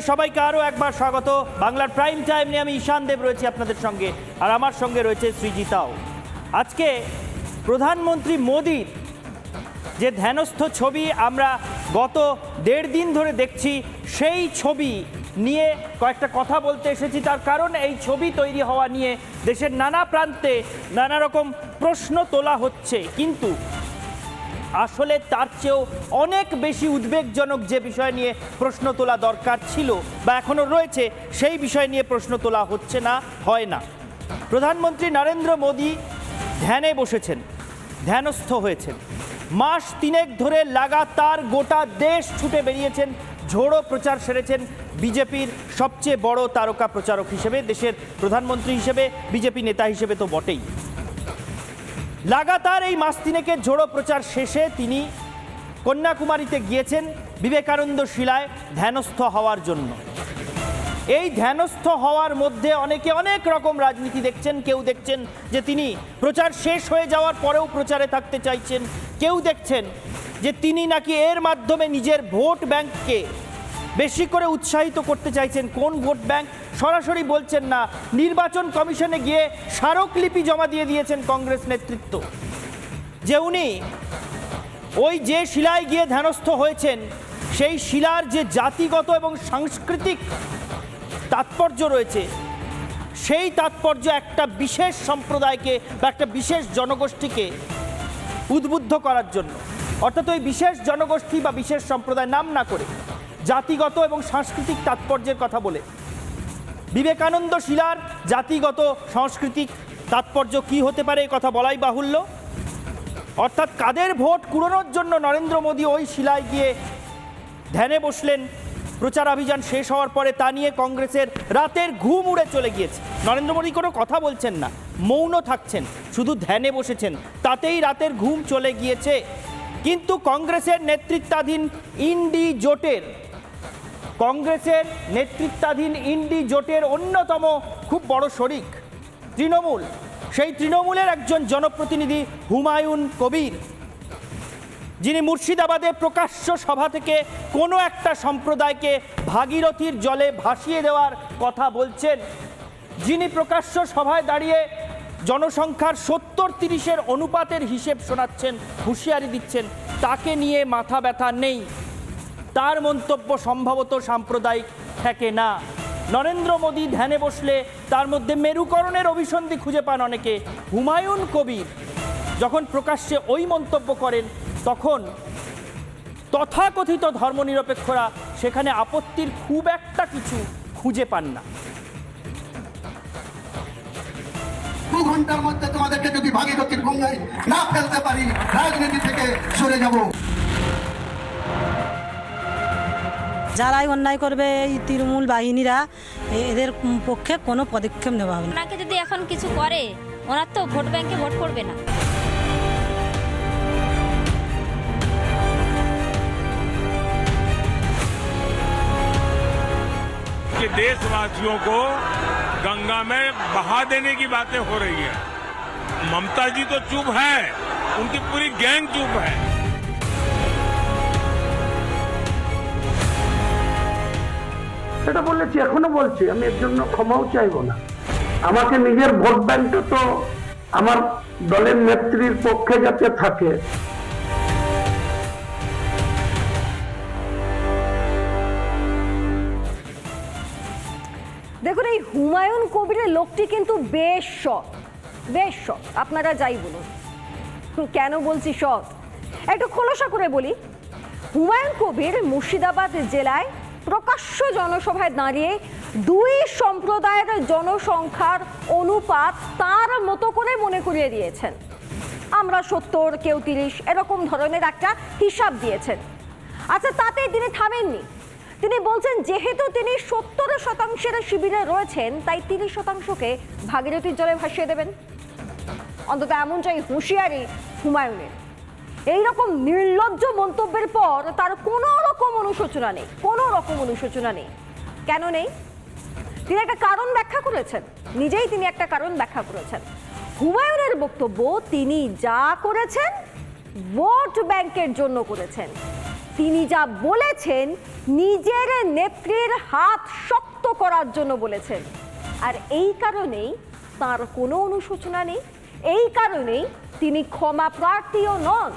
আপনাদের সবাইকে আরও একবার স্বাগত। বাংলার প্রাইম টাইম নিয়ে আমি ঈশান দেব রয়েছি আপনাদের সঙ্গে, আর আমার সঙ্গে রয়েছে সৃজিতাও। আজকে প্রধানমন্ত্রী মোদীর যে ধ্যানস্থ ছবি আমরা গত দেড় দিন ধরে দেখছি, সেই ছবি নিয়ে কয়েকটা কথা বলতে এসেছি। তার কারণ এই ছবি তৈরি হওয়া নিয়ে দেশের নানা প্রান্তে নানা রকম প্রশ্ন তোলা হচ্ছে। কিন্তু আসলে তার চেয়েও অনেক বেশি উদ্বেগজনক যে বিষয় নিয়ে প্রশ্ন তোলা দরকার ছিল বা এখনও রয়েছে, সেই বিষয় নিয়ে প্রশ্ন তোলা হচ্ছে না, হয় না। প্রধানমন্ত্রী নরেন্দ্র মোদী ধ্যানে বসেছেন, ধ্যানস্থ হয়েছেন। মাস তিনেক ধরে লাগাতার গোটা দেশ ছুটে বেরিয়েছেন, ঝোড়ো প্রচার সেরেছেন বিজেপির সবচেয়ে বড় তারকা প্রচারক হিসেবে, দেশের প্রধানমন্ত্রী হিসেবে, বিজেপি নেতা হিসেবে তো বটেই। লাগাতার এই মাস তিনেকের ঝোড়ো প্রচার শেষে তিনি কন্যাকুমারীতে গিয়েছেন বিবেকানন্দ শিলায় ধ্যানস্থ হওয়ার জন্য। এই ধ্যানস্থ হওয়ার মধ্যে অনেকে অনেক রকম রাজনীতি দেখছেন, কেউ দেখছেন যে তিনি প্রচার শেষ হয়ে যাওয়ার পরেও প্রচারে থাকতে চাইছেন, কেউ দেখছেন যে তিনি নাকি এর মাধ্যমে নিজের ভোট ব্যাংককে বেশি করে উৎসাহিত করতে চাইছেন, কোন ভোট ব্যাংক সরাসরি বলছেন না, নির্বাচন কমিশনে গিয়ে স্মারকলিপি জমা দিয়ে দিয়েছেন কংগ্রেস নেতৃত্ব। যে উনি ওই যে শিলায় গিয়ে ধ্যানস্থ হয়েছেন, সেই শিলার যে জাতিগত এবং সাংস্কৃতিক তাৎপর্য রয়েছে, সেই তাৎপর্য একটা বিশেষ সম্প্রদায়কে বা একটা বিশেষ জনগোষ্ঠীকে উদ্বুদ্ধ করার জন্য। অর্থাৎ ওই বিশেষ জনগোষ্ঠী বা বিশেষ সম্প্রদায় নাম না করে জাতিগত এবং সাংস্কৃতিক তাৎপর্যের কথা বলে বিবেকানন্দ শিলার জাতিগত সাংস্কৃতিক তাৎপর্য কি হতে পারে কথা বলাই বাহুল্য? অর্থাৎ কাদের ভোট কুড়োনোর জন্য নরেন্দ্র মোদী ওই শিলায় গিয়ে ধ্যানে বসলেন? প্রচার অভিযান শেষ হওয়ার পরে তা নিয়ে কংগ্রেসের রাতের ঘুম উড়ে চলে গিয়েছে। নরেন্দ্র মোদী কোনো কথা বলছেন না, মৌন থাকছেন, শুধু ধ্যানে বসেছেন, তাতেই রাতের ঘুম চলে গিয়েছে। কিন্তু কংগ্রেসের নেতৃত্বাধীন ইন্ডি জোটের কংগ্রেসের নেতৃত্বাধীন ইন্ডি জোটের অন্যতম খুব বড় শরিক তৃণমূল। সেই তৃণমূলের একজন জনপ্রতিনিধি হুমায়ুন কবির, যিনি মুর্শিদাবাদে প্রকাশ্য সভা থেকে কোনো একটা সম্প্রদায়কে ভাগীরথীর জলে ভাসিয়ে দেওয়ার কথা বলছেন। যিনি প্রকাশ্য সভায় দাঁড়িয়ে জনসংখ্যার সত্তর তিরিশের অনুপাতের হিসেব শোনাচ্ছেন, হুঁশিয়ারি দিচ্ছেন, তাকে নিয়ে মাথা ব্যথা নেই। তার মন্তব্য সম্ভবত সাম্প্রদায়িক, থাকে না। নরেন্দ্র মোদী ধ্যানে বসলে তার মধ্যে মেরুকরণের অভিসন্ধি খুঁজে পান অনেকে। হুমায়ুন কবির যখন প্রকাশ্যে ওই মন্তব্য করেন, তখন তথাকথিত ধর্মনিরপেক্ষরা সেখানে আপত্তির খুব একটা কিছু খুঁজে পান না। দু ঘণ্টার মধ্যে তোমাদেরকে যদি ভাগীরথীর গঙ্গায় না ফেলতে পারি, রাজনীতি থেকে সরে যাব। যারাই অন্যায় করবে এই তৃণমূল বাহিনীরা এ- এদের পক্ষে কোনো পদক্ষেপ নেওয়া হবে না ওনাকে যদি এখন কিছু করে ওনার তো ভোট ব্যাংকে ভোট পড়বে না कि देशवासियों को गंगा में बहा देने की बातें हो रही है ममता जी तो चुप है उनकी पूरी गैंग चुप है সেটা বলেছি, এখনও বলছি, আমি এর জন্য ক্ষমাও চাইব না। আমাকে নিজের ভোট ব্যাংকটা তো আমার দলের নেত্রীর পক্ষে যাতে থাকে। দেখুন, এই হুমায়ুন কবিরের লোকটি কিন্তু বেশ সৎ বেশ সৎ। আপনারা যাই বলুন। কেন বলছি সৎ? একটু খোলসা করে বলি। হুমায়ুন কবির মুর্শিদাবাদ জেলায় প্রকাশ্য জনসভায় দাঁড়িয়ে দুই সম্প্রদায়ের জনসংখ্যার অনুপাত তার মতো করে মনে করিয়ে দিয়েছেন। আমরা সত্তর, কেউ তিরিশ, এরকম ধরনের একটা হিসাব দিয়েছেন। আচ্ছা তাতে তিনি থামেননি। তিনি বলছেন, যেহেতু তিনি সত্তর শতাংশের শিবিরে রয়েছেন, তাই তিরিশ শতাংশকে ভাগীরথীর জলে ভাসিয়ে দেবেন। অন্তত এমনটাই হুঁশিয়ারি হুমায়ুনের। এইরকম নির্লজ্জ মন্তব্যের পর তার কোনো রকম অনুশোচনা নেই, কোনো রকম অনুশোচনা নেই। কেন নেই? তিনি একটা কারণ ব্যাখ্যা করেছেন, নিজেই তিনি একটা কারণ ব্যাখ্যা করেছেন। হুমায়ুনের বক্তব্য, তিনি যা করেছেন, ভোট ব্যাংকের জন্য করেছেন। তিনি যা বলেছেন, নিজের নেত্রীর হাত শক্ত করার জন্য বলেছেন। আর এই কারণেই তার কোনো অনুশোচনা নেই, এই কারণেই তিনি ক্ষমা প্রার্থীও নন।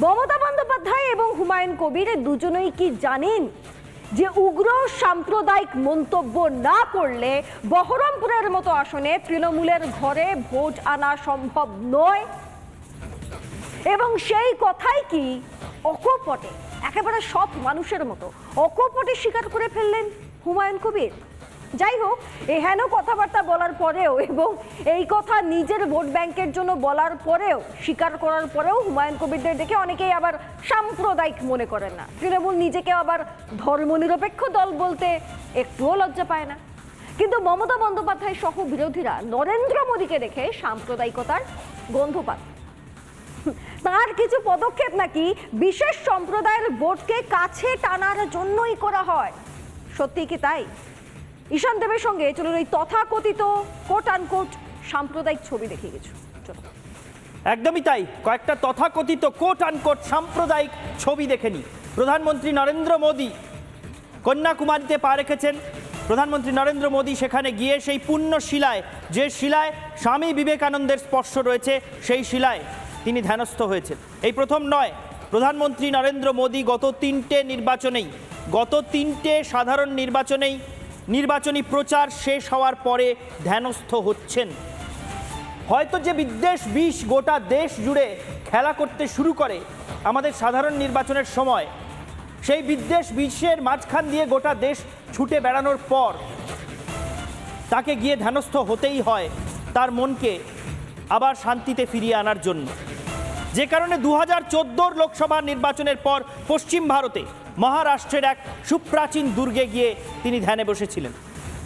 মমতা বন্দ্যোপাধ্যায় এবং হুমায়ুন কবির দুজনেই কি জানেন? যে উগ্র সাম্প্রদায়িক মন্তব্য না করলে বহরমপুরের মতো আসনে তৃণমূলের ঘরে ভোট আনা সম্ভব নয়। এবং সেই কথাই কি অকপটে, একেবারে সব মানুষের মতো অকপটে স্বীকার করে ফেললেন হুমায়ুন কবির? যাই হোক এহেন কথাবার্তা বলার পরেও এবং এই কথা নিজের ভোট ব্যাংকের জন্য বলার পরেও, স্বীকার করার পরেও হুমায়ুন কবিরদের দেখে অনেকেই আবার সাম্প্রদায়িক মনে করেন না। তৃণমূল নিজেকে আবার ধর্মনিরপেক্ষ দল বলতে একটুও লজ্জা পায় না। কিন্তু মমতা বন্দ্যোপাধ্যায় সহ বিরোধীরা নরেন্দ্র মোদীকে দেখে সাম্প্রদায়িকতার গন্ধ পান তার কিছু পদক্ষেপ নাকি বিশেষ সম্প্রদায়ের ভোটকে কাছে টানার জন্যই করা হয়। সত্যি কি তাই? ঈশান দেবের সঙ্গে চলুন ওই তথাকথিত কোট আনকোট সাম্প্রদায়িক ছবি দেখে গেছো। একদমই তাই। কয়েকটা তথাকথিত কোট আনকোট সাম্প্রদায়িক ছবি দেখে দেখেনি প্রধানমন্ত্রী নরেন্দ্র মোদী কন্যাকুমারীতে পা রেখেছেন। প্রধানমন্ত্রী নরেন্দ্র মোদী সেখানে গিয়ে সেই পুণ্য শিলায়, যে শিলায় স্বামী বিবেকানন্দের স্পর্শ রয়েছে, সেই শিলায় তিনি ধ্যানস্থ হয়েছেন। এই প্রথম নয়, প্রধানমন্ত্রী নরেন্দ্র মোদী গত তিনটে নির্বাচনেই, গত তিনটে সাধারণ নির্বাচনেই নির্বাচনী প্রচার শেষ হওয়ার পরে ধ্যানস্থ হচ্ছেন। হয়তো যে বিদ্বেষ বিষ গোটা দেশ জুড়ে খেলা করতে শুরু করে আমাদের সাধারণ নির্বাচনের সময়, সেই বিদ্বেষ বিষের মাঝখান দিয়ে গোটা দেশ ছুটে বেড়ানোর পর তাকে গিয়ে ধ্যানস্থ হতেই হয় তার মনকে আবার শান্তিতে ফিরিয়ে আনার জন্য। যে কারণে দু হাজার লোকসভা নির্বাচনের পর পশ্চিম ভারতে মহারাষ্ট্রের এক সুপ্রাচীন দুর্গে গিয়ে তিনি ধ্যানে বসেছিলেন।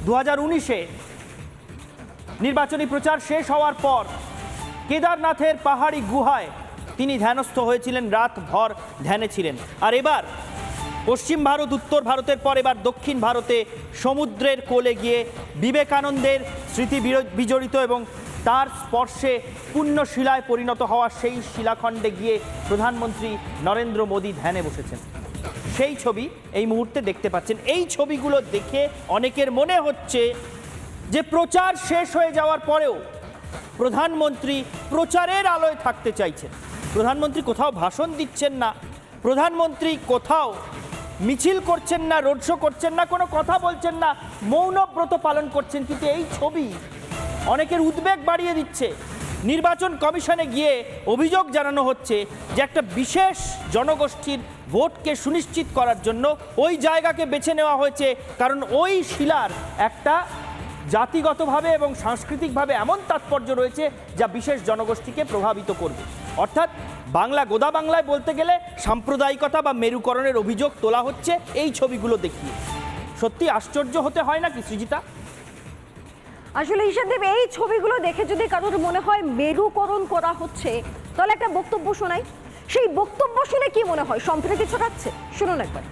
দু হাজার উনিশে নির্বাচনী প্রচার শেষ হওয়ার পর কেদারনাথের পাহাড়ি গুহায় তিনি ধ্যানস্থ হয়েছিলেন রাত ভর ধ্যানে ছিলেন। আর এবার পশ্চিম ভারত, উত্তর ভারতের পর এবার দক্ষিণ ভারতে সমুদ্রের কোলে গিয়ে বিবেকানন্দের স্মৃতি বিজড়িত এবং তার স্পর্শে পুণ্য শিলায় পরিণত হওয়া সেই শিলাখণ্ডে গিয়ে প্রধানমন্ত্রী নরেন্দ্র মোদী ধ্যানে বসেছেন। সেই ছবি এই মুহূর্তে দেখতে পাচ্ছেন। এই ছবিগুলো দেখে অনেকের মনে হচ্ছে যে প্রচার শেষ হয়ে যাওয়ার পরেও প্রধানমন্ত্রী প্রচারের আলোয় থাকতে চাইছেন। প্রধানমন্ত্রী কোথাও ভাষণ দিচ্ছেন না, প্রধানমন্ত্রী কোথাও মিছিল করছেন না, রোড শো করছেন না, কোনো কথা বলছেন না, মৌনব্রত পালন করছেন। কিন্তু এই ছবি অনেকের উদ্বেগ বাড়িয়ে দিচ্ছে। নির্বাচন কমিশনে গিয়ে অভিযোগ জানানো হচ্ছে যে একটা বিশেষ জনগোষ্ঠীর ভোটকে সুনিশ্চিত করার জন্য ওই জায়গাকে বেছে নেওয়া হয়েছে। কারণ ওই শিলার একটা জাতিগতভাবে এবং সাংস্কৃতিকভাবে এমন তাৎপর্য রয়েছে যা বিশেষ জনগোষ্ঠীকে প্রভাবিত করবে। অর্থাৎ বাংলা, গোদা বাংলায় বলতে গেলে সাম্প্রদায়িকতা বা মেরুকরণের অভিযোগ তোলা হচ্ছে এই ছবিগুলো দেখিয়ে। সত্যি আশ্চর্য হতে হয় নাকি সৃজিতা? আসলে ঈশানদেব এই ছবিগুলো দেখে যদি কারোর মনে হয় মেরুকরণ করা হচ্ছে, তাহলে একটা বক্তব্য শোনাই। সেই বক্তব্য শুনে কি মনে হয়? সম্প্রীতি ছড়াচ্ছে? শুনুন একবার।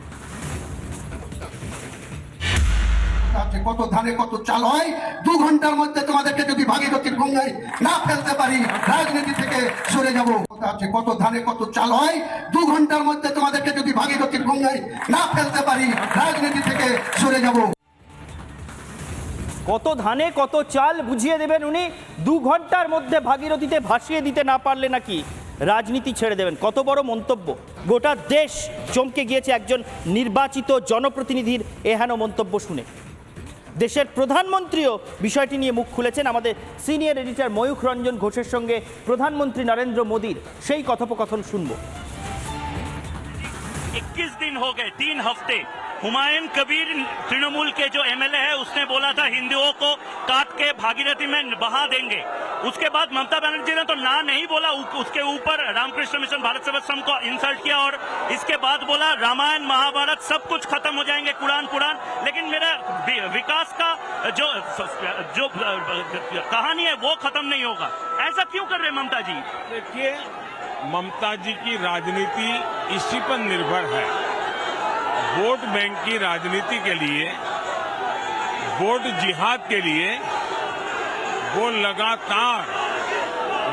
কত ধানে কত চাল হয়, দু ঘণ্টার মধ্যে তোমাদেরকে যদি ভাগীরথীর গঙ্গায় না ফেলতে পারি, রাজনীতি থেকে সরে যাব। আছে কত ধানে কত চাল হয়, দু ঘণ্টার মধ্যে তোমাদেরকে যদি ভাগীরথীর গঙ্গায় না ফেলতে পারি, রাজনীতি থেকে সরে যাব। কত ধানে কত চাল বুঝিয়ে দেবেন উনি দু ঘন্টার মধ্যে ভাগীরথীতে ভাসিয়ে দিতে না পারলে নাকি রাজনীতি ছেড়ে দেবেন কত বড় মন্তব্য গোটা দেশ চমকে গিয়েছে একজন নির্বাচিত জনপ্রতিনিধির এহেন মন্তব্য শুনে দেশের প্রধানমন্ত্রীও বিষয়টি নিয়ে মুখ খুলেছেন আমাদের সিনিয়র এডিটর ময়ূখ রঞ্জন ঘোষের সঙ্গে প্রধানমন্ত্রী নরেন্দ্র মোদীর সেই কথোপকথন শুনবো 21 दिन हो गए तीन हफ्ते हुमायूं कबीर तृणमूल के जो एमएलए है, उसने बोला था, हिंदुओं को काट के भागीरथी में बहा देंगे। उसके बाद ममता बनर्जी ने तो ना नहीं बोला उसके ऊपर रामकृष्ण मिशन भारत सेवाश्रम को इंसल्ट किया और इसके बाद बोला, रामायण, महाभारत सब कुछ खत्म हो जाएँगे, कुरान पुराण लेकिन मेरा विकास का जो जो, कहानी है, वो खत्म नहीं होगा। ऐसा क्यों कर रहे ममता जी? देखिए, ममता जी की राजनीति इसी पर निर्भर है। वोट बैंक की राजनीति के लिए, वोट जिहाद के लिए, वो लगातार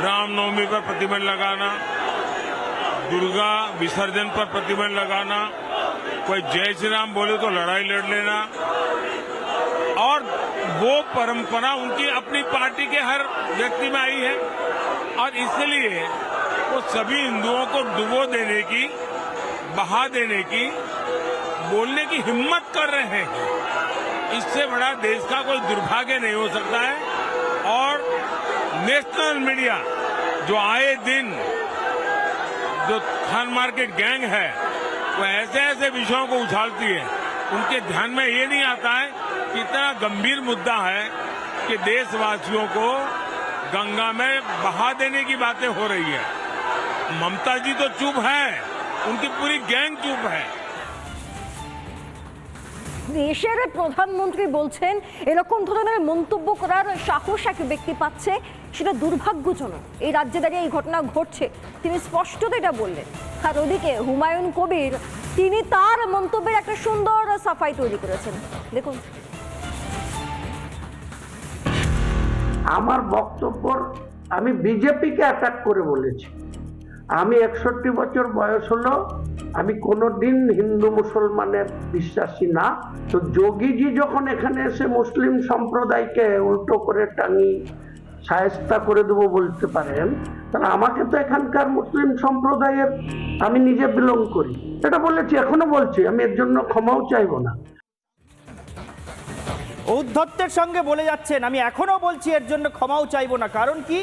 रामनवमी पर प्रतिबंध लगाना, दुर्गा विसर्जन पर प्रतिबंध लगाना, कोई जय श्री राम बोले तो लड़ाई लड़ लेना, और वो परंपरा उनकी अपनी पार्टी के हर व्यक्ति में आई है, और इसलिए वो सभी हिंदुओं को डुबो देने की, बहा देने की बोलने की हिम्मत कर रहे हैं। इससे बड़ा देश का कोई दुर्भाग्य नहीं हो सकता है। और नेशनल मीडिया जो आए दिन जो खान मार्केट गैंग है, वो ऐसे ऐसे विषयों को उछालती है। उनके ध्यान में ये नहीं आता है कि इतना गंभीर मुद्दा है कि देशवासियों को गंगा में बहा देने की बातें हो रही है। ममता जी तो चुप है। उनकी पूरी गैंग चुप है। দেশের প্রধানমন্ত্রী বলছেন, এরকম ধরনের মন্তব্য করার সাহস এক ব্যক্তি পাচ্ছে, সেটা দুর্ভাগ্যজনক। এই রাজ্যে দাঁড়িয়ে এই ঘটনা ঘটছে। তিনি স্পষ্টত এটা বললেন। আর ওদিকে হুমায়ুন কবির, তিনি তার মন্তব্যের একটা সুন্দর সাফাই তৈরি করেছেন। দেখুন। আমার বক্তব্য আমি বিজেপিকে অ্যাটাক করে বলেছি। আমি একষট্টি বছর বয়স হলো, আমি কোনোদিন হিন্দু মুসলমানের বিশ্বাসী না। তো যোগীজি যখন এখানে এসে মুসলিম সম্প্রদায়কে উল্টো করে টাঙি, সায়স্তা করে দেবো বলতে পারেন, তাহলে আমাকে তো এখানকার মুসলিম সম্প্রদায়ের আমি নিজে বিলং করি। এটা বলেছি, এখনও বলছি, আমি এর জন্য ক্ষমাও চাইব না। ঔদ্ধত্যের সঙ্গে বলে যাচ্ছেন, আমি এখনও বলছি এর জন্য ক্ষমাও চাইব না, কারণ কি?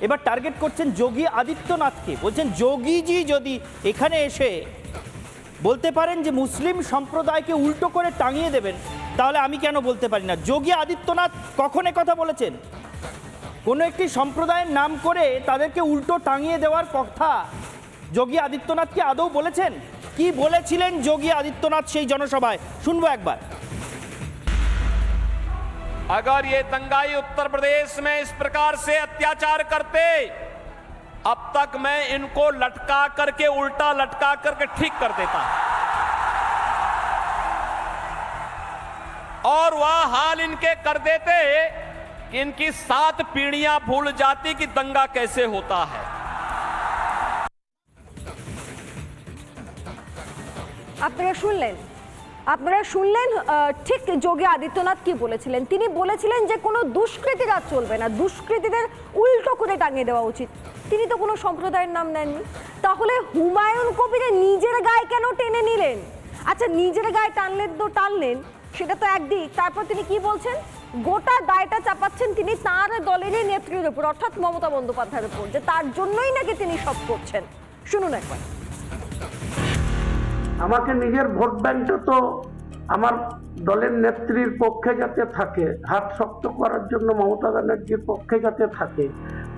এবার টার্গেট করছেন যোগী আদিত্যনাথকে। বলছেন, যোগীজি যদি এখানে এসে বলতে পারেন যে মুসলিম সম্প্রদায়কে উল্টো করে টাঙিয়ে দেবেন, তাহলে আমি কেন বলতে পারি না? যোগী আদিত্যনাথ কখন কথা বলেছেন? কোনো একটি সম্প্রদায়ের নাম করে তাদেরকে উল্টো টাঙিয়ে দেওয়ার কথা যোগী আদিত্যনাথ কি আদৌ বলেছেন? কি বলেছিলেন যোগী আদিত্যনাথ সেই জনসভায়? শুনব একবার। अगर ये दंगाई उत्तर प्रदेश में इस प्रकार से अत्याचार करते, अब तक मैं इनको लटका करके, उल्टा लटका करके ठीक कर देता। और वह हाल इनके कर देते इनकी सात पीढ़ियाँ भूल जाती कि दंगा कैसे होता है। अब प्रश्न ले। আপনারা শুনলেন ঠিক যোগী আদিত্যনাথ কি বলেছিলেন? তিনি বলেছিলেন যে কোনো দুষ্কৃতীরা চলবে না। দুষ্কৃতীদের উল্টো করে টাঙিয়ে দেওয়া উচিত। তিনি তো কোনো সম্প্রদায়ের নাম নেননি। তাহলে হুমায়ুন কবিরের নিজের গায়ে কেন টেনে নিলেন? আচ্ছা নিজের গায়ে টানলেন তো টানলেন, সেটা তো একদিক। তারপর তিনি কি বলছেন? গোটা দায়টা চাপাচ্ছেন তিনি তার দলেরই নেত্রীর উপর, অর্থাৎ মমতা বন্দ্যোপাধ্যায়ের উপর, যে তার জন্যই নাকি তিনি সব করছেন। শুনুন একবার। আমাকে নিজের ভোট ব্যাংকটা তো আমার দলের নেত্রীর পক্ষে যাতে থাকে, হাত শক্ত করার জন্য মমতা ব্যানার্জির পক্ষে যাতে থাকে।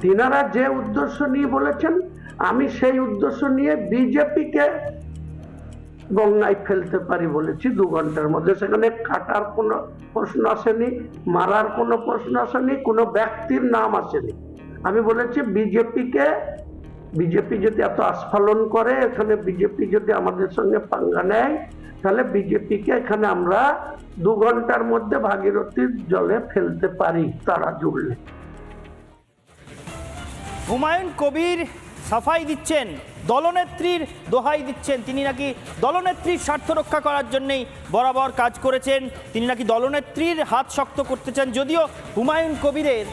তিনারা যে উদ্দেশ্য নিয়ে বলেছেন, আমি সেই উদ্দেশ্য নিয়ে বিজেপিকে গঙ্গায় ফেলতে পারি বলেছি দু ঘণ্টার মধ্যে। সেখানে কাটার কোনো প্রশ্ন আসেনি, মারার কোনো প্রশ্ন আসেনি, কোনো ব্যক্তির নাম আসেনি। আমি বলেছি বিজেপিকে বিজেপি যদি এত আস্ফালন করে এখানে বিজেপি যদি আমাদের সঙ্গে পাঙ্গা নেয়, তাহলে বিজেপিকে এখানে আমরা দু ঘণ্টার মধ্যে ভাগীরথীর জলে ফেলতে পারি তারা জুড়লে। হুমায়ুন কবির সাফাই দিচ্ছেন, দলনেত্রীর দোহাই দিচ্ছেন। তিনি নাকি দলনেত্রীর স্বার্থ রক্ষা করার জন্যেই বরাবর কাজ করেছেন। তিনি নাকি দলনেত্রীর হাত শক্ত করতে চান যদিও হুমায়ুন কবিরের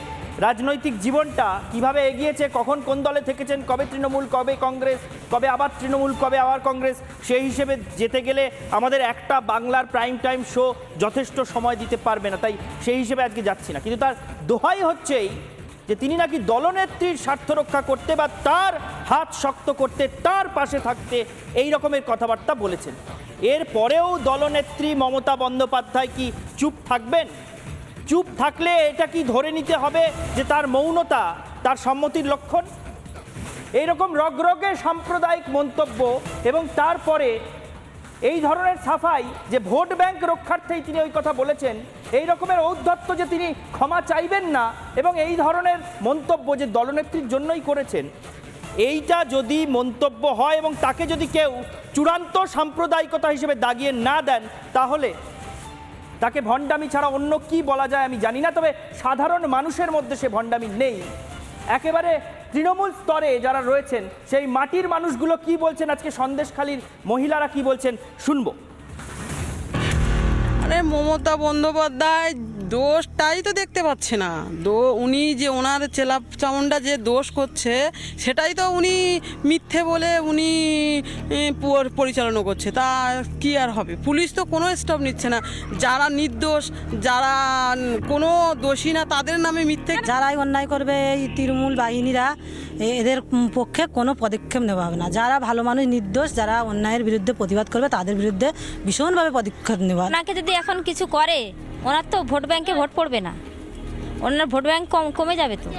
রাজনৈতিক জীবনটা কীভাবে এগিয়েছে, কখন কোন দলে থেকেছেন, কবে তৃণমূল, কবে কংগ্রেস, কবে আবার তৃণমূল, কবে আবার কংগ্রেস, সেই হিসেবে যেতে গেলে আমাদের একটা বাংলার প্রাইম টাইম শো যথেষ্ট সময় দিতে পারবে না, তাই সেই হিসেবে আজকে যাচ্ছি না। কিন্তু তার দোহাই হচ্ছেই যে তিনি নাকি দলনেত্রীর স্বার্থ রক্ষা করতে বা তার হাত শক্ত করতে, তার পাশে থাকতে এই রকমের কথাবার্তা বলেছেন। এর পরেও দলনেত্রী মমতা বন্দ্যোপাধ্যায় কি চুপ থাকবেন? চুপ থাকলে এটা কি ধরে নিতে হবে যে তার মৌনতা, তার সম্মতির লক্ষণ? এইরকম রগরগে সাম্প্রদায়িক মন্তব্য এবং তারপরে এই ধরনের সাফাই যে ভোট ব্যাংক রক্ষার্থেই তিনি ওই কথা বলেছেন, এই রকমের ঔদ্ধত্য যে তিনি ক্ষমা চাইবেন না এবং এই ধরনের মন্তব্য যে দলনেত্রীর জন্যই করেছেন, এইটা যদি মন্তব্য হয় এবং তাকে যদি কেউ চূড়ান্ত সাম্প্রদায়িকতা হিসেবে দাগিয়ে না দেন, তাহলে তাকে ভণ্ডামি ছাড়া অন্য কি বলা যায় আমি জানি না, তবে সাধারণ মানুষের মধ্যে সে ভণ্ডামি নেই। একেবারে তৃণমূল স্তরে যারা রয়েছেন, সেই মাটির মানুষগুলো কি বলছেন? আজকে সন্দেশখালীর মহিলারা কি বলছেন? শুনব। মানে মমতা বন্দ্যোপাধ্যায় দোষটাই তো দেখতে পাচ্ছে না। দো উনি যে ওনার চেলা চামুন্ডা যে দোষ করছে সেটাই তো উনি মিথ্যে বলে উনি পরিচালনা করছে। তা কি আর হবে? পুলিশ তো কোনো স্টপ নিচ্ছে না। যারা নির্দোষ যারা কোনো দোষী না তাদের নামে মিথ্যে যারাই অন্যায় করবে এই তৃণমূল বাহিনীরা এ- এদের পক্ষে কোনো পদক্ষেপ নেওয়া হবে না। যারা ভালো মানুষ নির্দোষ যারা অন্যায়ের বিরুদ্ধে প্রতিবাদ করবে তাদের বিরুদ্ধে ভীষণভাবে পদক্ষেপ নেওয়া ওনাকে যদি এখন কিছু করে ওনার তো ভোট ব্যাংকে ভোট পড়বে না। ওনার ভোট ব্যাংক কম কমে যাবে তো।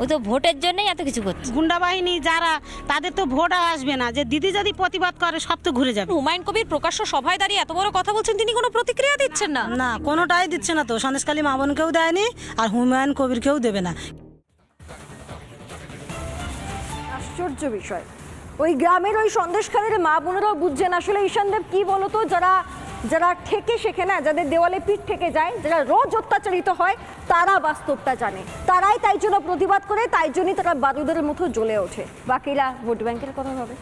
ওই তো ভোটের জন্যই এত কিছু করছে। গুন্ডা বাহিনী যারা তাদের তো ভোট আর আসবে না। যে দিদি যদি প্রতিবাদ করে সব তো ঘুরে যাবে। হুমায়ুন কবির প্রকাশ্য সভায় দাঁড়িয়ে এত বড় কথা বলছেন তিনি কোনো প্রতিক্রিয়া দিচ্ছেন না? না কোনোটাই দিচ্ছে না তো। সন্দেশকালী মা বোনকেও দেয়নি আর হুমায়ুন কবিরকেও দেবে না। আশ্চর্য বিষয়। ওই গ্রামের ওই সন্দেশখালীর মা বোনেরাও বুঝছেন। আসলে ঈশানদেব কি বলতো? যারা যারা ঠেকে শেখে না, যাদের দেওয়ালে পিঠ থেকে যায়, যারা রোজ অত্যাচারিত হয়, তারা বাস্তবটা জানে। তারাই তাই জন্য প্রতিবাদ করে, তাই জন্যই তারা বারুদের মতো জ্বলে ওঠে। বাকিরা ভোট ব্যাংকের কথা হবে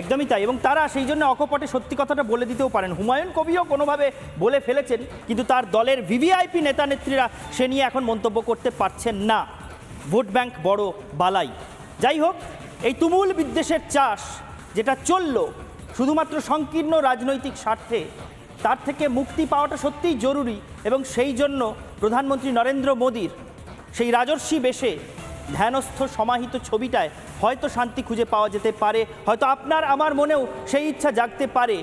একদমই তাই, এবং তারা সেই জন্য অকপটে সত্যি কথাটা বলে দিতেও পারেন। হুমায়ুন কবিও কোনোভাবে বলে ফেলেছেন, কিন্তু তার দলের ভিভিআইপি নেতা নেত্রীরা সে নিয়ে এখন মন্তব্য করতে পারছেন না। ভোট ব্যাংক বড় বালাই। যাই হোক, এই তুমুল বিদ্বেষের চাষ যেটা চলল, শুধুমাত্র সংকীর্ণ রাজনৈতিক স্বার্থে তার থেকে মুক্তি পাওয়াটা সত্যিই জরুরি এবং সেই জন্য প্রধানমন্ত্রী নরেন্দ্র মোদীর সেই রাজর্ষি বেশে ধ্যানস্থ সমাহিত ছবিটায় হয়তো শান্তি খুঁজে পাওয়া যেতে পারে, হয়তো আপনার আমার মনেও সেই ইচ্ছা জাগতে পারে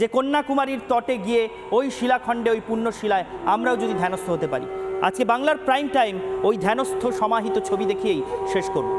যে কন্যাকুমারীর তটে গিয়ে ওই শিলাখণ্ডে, ওই পুণ্য শিলায় আমরাও যদি ধ্যানস্থ হতে পারি। আজকে বাংলার প্রাইম টাইম ওই ধ্যানস্থ সমাহিত ছবি দেখিয়েই শেষ করব।